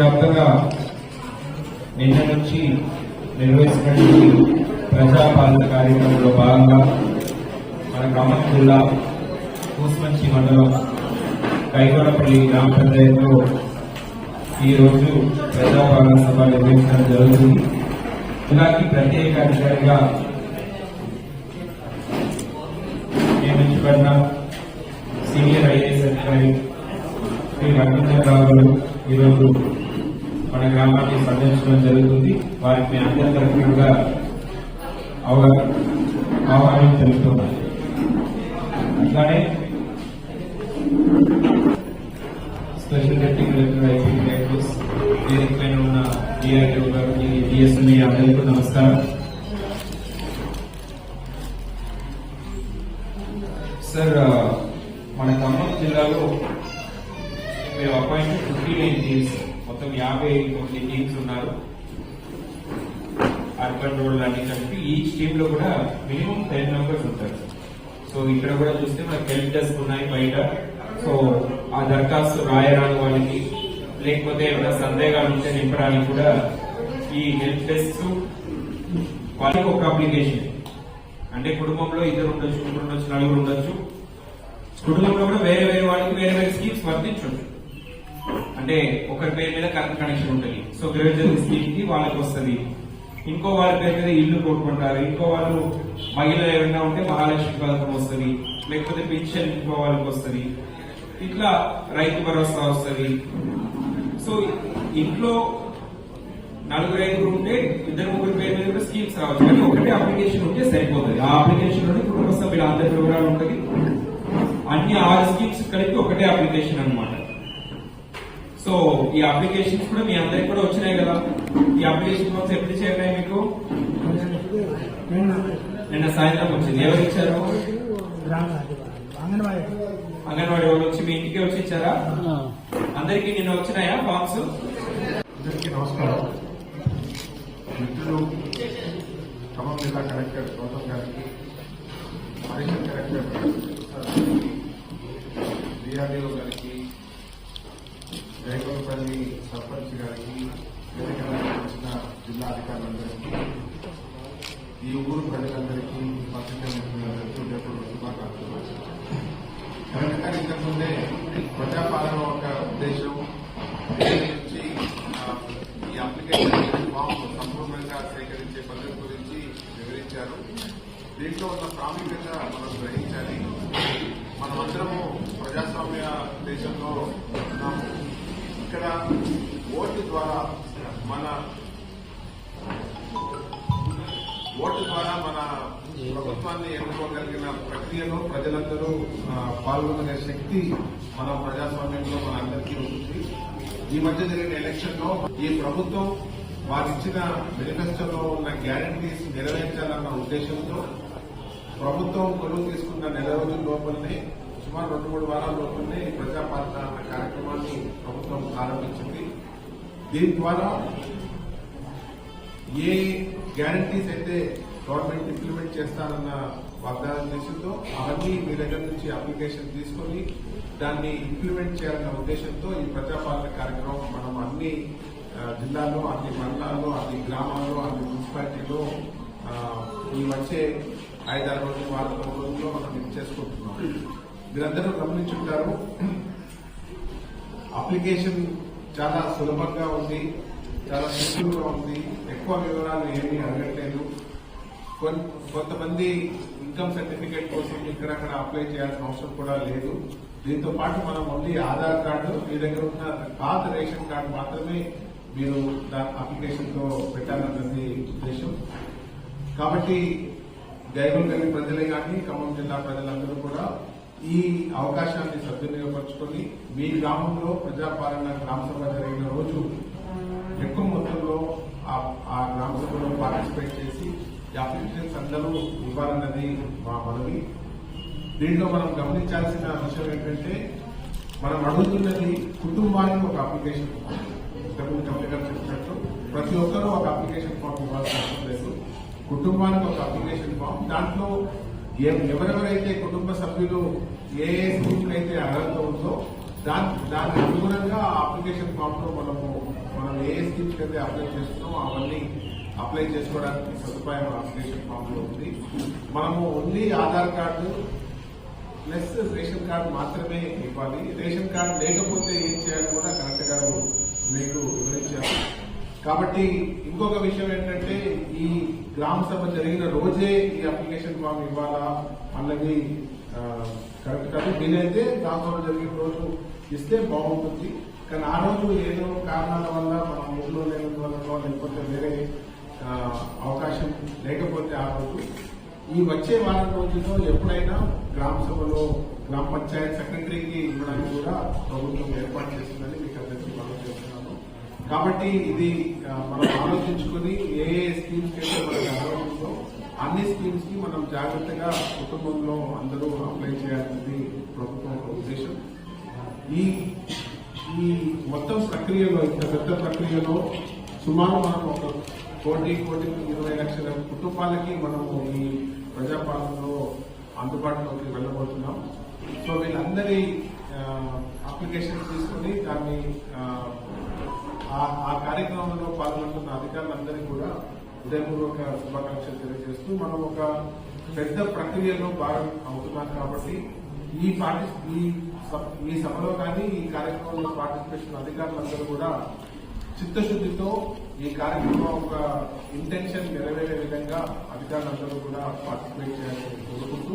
వ్యాప్తంగా నిన్న నుంచి నిర్వహిస్తున్నటువంటి ప్రజాపాలన కార్యక్రమంలో భాగంగా మన ఖమ్మం జిల్లా కూసుమంచి మండలం కైగొడపల్లి గ్రామ పంచాయతీలో ఈరోజు ప్రజాపాలన సభ నిర్వహించడం జరుగుతుంది. జిల్లాకి ప్రత్యేక అధికారిగా నియమించబడిన సీనియర్ ఐఏఎస్ అధికారి శ్రీ రఘుచంద్రరావు గారు ఈరోజు మన గ్రామాన్ని సందర్శించడం జరుగుతుంది. వారికి మేము అందరి తరఫునగా అవగా- ఆహ్వానం తెలుపుతున్నాం అట్లానే special deputy collector IP directors వేదిక పైన ఉన్న డిఆర్డీఓ గారికి డిఎస్ఎంఈ అందరికీ నమస్కారం. సార్ మన ఖమ్మం జిల్లాలో మేము అపాయింట్ ఫిఫ్టీ నైన్ టీమ్స్ మొత్తం యాభై తొమ్మిది టీమ్స్ ఉన్నారు. అర్బన్ రోడ్ అన్ని కలిపి ఈచ్ టీమ్లో కూడా మినిమం టెన్ మెంబర్స్ ఉంటారు. సో ఇక్కడ కూడా చూస్తే మనకి హెల్ప్ డెస్క్ ఉన్నాయి బయట. సో ఆ దరఖాస్తు రాయరాని వాళ్ళకి లేకపోతే ఏమైనా సందేహాలు ఉంటే నింపడానికి కూడా ఈ హెల్ప్ డెస్క్ వాళ్ళకి ఒక అప్లికేషన్ అంటే కుటుంబంలో ఇద్దరు ఉండొచ్చు ముగ్గురు ఉండొచ్చు నలుగురు ఉండొచ్చు. కుటుంబంలో కూడా వేరే వేరే వాళ్ళకి వేరే వేరే స్కీమ్స్ వర్తించవచ్చు అంటే ఒకరి పేరు మీద కరెంట్ కనెక్షన్ ఉంటుంది. సో గృహజ్యోతి స్కీమ్కి వాళ్ళకి వస్తుంది. ఇంకో వాళ్ళ పేరు మీద ఇల్లు కొట్టుకుంటారు ఇంకో వాళ్ళు మహిళలు ఏమైనా ఉంటే మహాలక్ష్మి పథకం వస్తుంది. లేకపోతే పెన్షన్ ఇంకో వాళ్ళకి వస్తుంది. ఇట్లా రైతు భరోసా వస్తుంది. సో ఇంట్లో నలుగురు ఐదుగురు ఉంటే ఇద్దరు ముగ్గురు పేరు మీద కూడా స్కీమ్స్ రావచ్చు. కానీ ఒకటే అప్లికేషన్ ఉంటే సరిపోతుంది. ఆ అప్లికేషన్లోనే కుటుంబ సభ్యుల అందరి వివరాలు ఉంటుంది. అన్ని ఆరు స్కీమ్స్ కలిపి ఒకటే అప్లికేషన్ అనమాట సో ఈ అప్లికేషన్స్ కూడా మీ అందరికి కూడా వచ్చినాయి కదా. ఈ అప్లికేషన్ మొత్తం ఎప్పుడు చేరినాయి మీకు? నిన్న సాయంత్రం వచ్చింది. ఎవరు ఇచ్చారు? అంగన్వాడీ వాళ్ళు వచ్చి మీ ఇంటికి వచ్చి ఇచ్చారా? అందరికి నిన్న వచ్చినాయా ఫామ్స్? అందరికీ నమస్కారం. మిత్రులు ఖమ్మం జిల్లా కలెక్టర్ గౌతమ్ గారికి కలెక్టర్ డిఆర్డీఓ గారికి జయగోపల్లి సర్పంచ్ గారికి వచ్చిన జిల్లా అధికారులందరికీ ఈ ఊరు ప్రజలందరికీ పత్రికా రేపు శుభాకాంక్షలు ఇంతకుముందే ప్రజాపాలన ఒక ఉద్దేశం నుంచి ఈ అప్లికేషన్ ఫామ్ సంపూర్ణంగా సేకరించే పద్ధతి గురించి వివరించారు. దీంట్లో ఉన్న ప్రాముఖ్యత మనం గ్రహించాలి. మనమందరము ప్రజాస్వామ్య దేశంలో ఉన్నాము. ఇక్కడ ఓటు ద్వారా మన ఓటు ద్వారా మన ప్రభుత్వాన్ని ఎన్నుకోగలిగిన ప్రక్రియలో ప్రజలందరూ పాల్గొనే శక్తి మన ప్రజాస్వామ్యంలో మన అందరికీ ఉంటుంది. ఈ మధ్య జరిగిన ఎలక్షన్లో ఈ ప్రభుత్వం వారిచ్చిన మేనిఫెస్టోలో ఉన్న గ్యారంటీస్ నెరవేర్చాలన్న ఉద్దేశంతో ప్రభుత్వం కొలువు తీసుకున్న నెల రోజుల లోపలనే సుమారు రెండు మూడు వారాల ప్రజాపాలన అన్న కార్యక్రమాన్ని ప్రభుత్వం ప్రారంభించింది. దీని ద్వారా ఏ గ్యారంటీస్ అయితే గవర్నమెంట్ ఇంప్లిమెంట్ చేస్తానన్న వాగ్దానం చేసిందో అవన్నీ మీ దగ్గర నుంచి అప్లికేషన్ తీసుకొని దాన్ని ఇంప్లిమెంట్ చేయాలన్న ఉద్దేశంతో ఈ ప్రజాపాలన కార్యక్రమం మనం అన్ని జిల్లాల్లో అన్ని మండలాల్లో అన్ని గ్రామాల్లో అన్ని మున్సిపాలిటీలో ఈ వచ్చే ఐదారు రోజులు వారం రోజుల్లో మనం ఇది చేసుకుంటున్నాం. మీరందరూ గమనించుంటారు. అప్లికేషన్ చాలా సులభంగా ఉంది చాలా సింపుల్గా ఉంది. ఎక్కువ వివరాలు ఏమీ అడగట్లేదు. కొంతమంది ఇన్కమ్ సర్టిఫికేట్ కోసం ఇక్కడక్కడ అప్లై చేయాల్సిన అవసరం కూడా లేదు. దీంతో పాటు మనం ఓన్లీ ఆధార్ కార్డు మీ దగ్గర ఉన్న పాత రేషన్ కార్డు మాత్రమే మీరు దాని అప్లికేషన్తో పెట్టాలన్నది ఉద్దేశం. కాబట్టి దైవం గైబుల్ ప్రజలే కానీ ఖమ్మం జిల్లా ప్రజలందరూ కూడా ఈ అవకాశాన్ని సద్వినియోగపరచుకొని మీ గ్రామంలో ప్రజాపాలన గ్రామ సభ జరిగిన రోజు ఎక్కువ మొత్తంలో ఆ- ఆ గ్రామ సభలో పార్టిసిపేట్ చేసి అప్లికేషన్స్ అందరూ ఇవ్వాలన్నది మా మనవి. దీంట్లో మనం గమనించాల్సిన విషయం ఏంటంటే మనం అడుగుతున్నది కుటుంబానికి ఒక అప్లికేషన్ ఇంతకుముందు కంప్లీట్ చెప్పినట్టు ప్రతి ఒక్కరూ ఒక అప్లికేషన్ ఫామ్ ఇవ్వాల్సిన అవసరం లేదు. కుటుంబానికి ఒక అప్లికేషన్ ఫామ్. దాంట్లో ఎవరెవరైతే కుటుంబ సభ్యులు ఏ ఏ స్కీమ్లు అయితే అర్హత ఉందో దాని దానికి అనుగుణంగా ఆ అప్లికేషన్ ఫామ్లో మనము మనం ఏ స్కీమ్స్ అయితే అప్లై చేస్తున్నామో అవన్నీ అప్లై చేసుకోవడానికి సదుపాయం అప్లికేషన్ ఫామ్లో ఉంది. మనము only Aadhaar card plus ration card మాత్రమే ఇవ్వాలి. రేషన్ కార్డు లేకపోతే ఏం చేయాలో కూడా కరెక్ట్ గారు మీకు వివరించారు. కాబట్టి ఇంకొక విషయం ఏంటంటే ఈ గ్రామ సభ జరిగిన రోజే ఈ అప్లికేషన్ ఫామ్ ఇవ్వాలా అన్నది కరెక్ట్ కాదు వీలైతే గ్రామ సభ జరిగిన రోజు ఇస్తే బాగుంటుంది. కానీ ఆ రోజు ఏదో కారణాల వల్ల మనం ఊళ్ళో లేనందువల్ల లేకపోతే వేరే అవకాశం లేకపోతే ఆ రోజు ఈ వచ్చే వారం రోజుల్లో ఎప్పుడైనా గ్రామ సభలో గ్రామ పంచాయత్ సెక్రటరీకి ఇవ్వడానికి కూడా ప్రభుత్వం ఏర్పాటు చేసిందని మీకు అందరికీ మనం చేస్తున్నాను. కాబట్టి ఇది మనం ఆలోచించుకొని ఏ ఏ స్కీమ్స్ అయితే మనకు ఆలోచిందో అన్ని స్కీమ్స్కి మనం జాగ్రత్తగా కుటుంబంలో అందరూ అప్లై చేయాలన్నది ప్రభుత్వం యొక్క ఉద్దేశం. ఈ ఈ మొత్తం ప్రక్రియలో ఇంత పెద్ద ప్రక్రియలో సుమారు మనం ఒక కోటి కోటి ఇరవై లక్షల కుటుంబాలకి మనము ఈ ప్రజాపాలనలో అందుబాటులోకి వెళ్ళబోతున్నాం. సో వీళ్ళందరి అప్లికేషన్ తీసుకొని దాన్ని ఆ, ఆ- కార్యక్రమంలో పాల్గొంటున్న అధికారులందరికీ కూడా హృదయపూర్వక శుభాకాంక్షలు తెలియజేస్తూ మనం ఒక పెద్ద ప్రక్రియలో భాగం అవుతున్నాం కాబట్టి ఈ పార్టి ఈ ఈ సభలో కానీ ఈ కార్యక్రమంలో పార్టిసిపేషన్ అధికారులందరూ కూడా చిత్తశుద్ధితో ఈ కార్యక్రమం ఒక ఇంటెన్షన్ నెరవేరే విధంగా అధికారులందరూ కూడా పార్టిసిపేట్ చేయాలని కోరుకుంటూ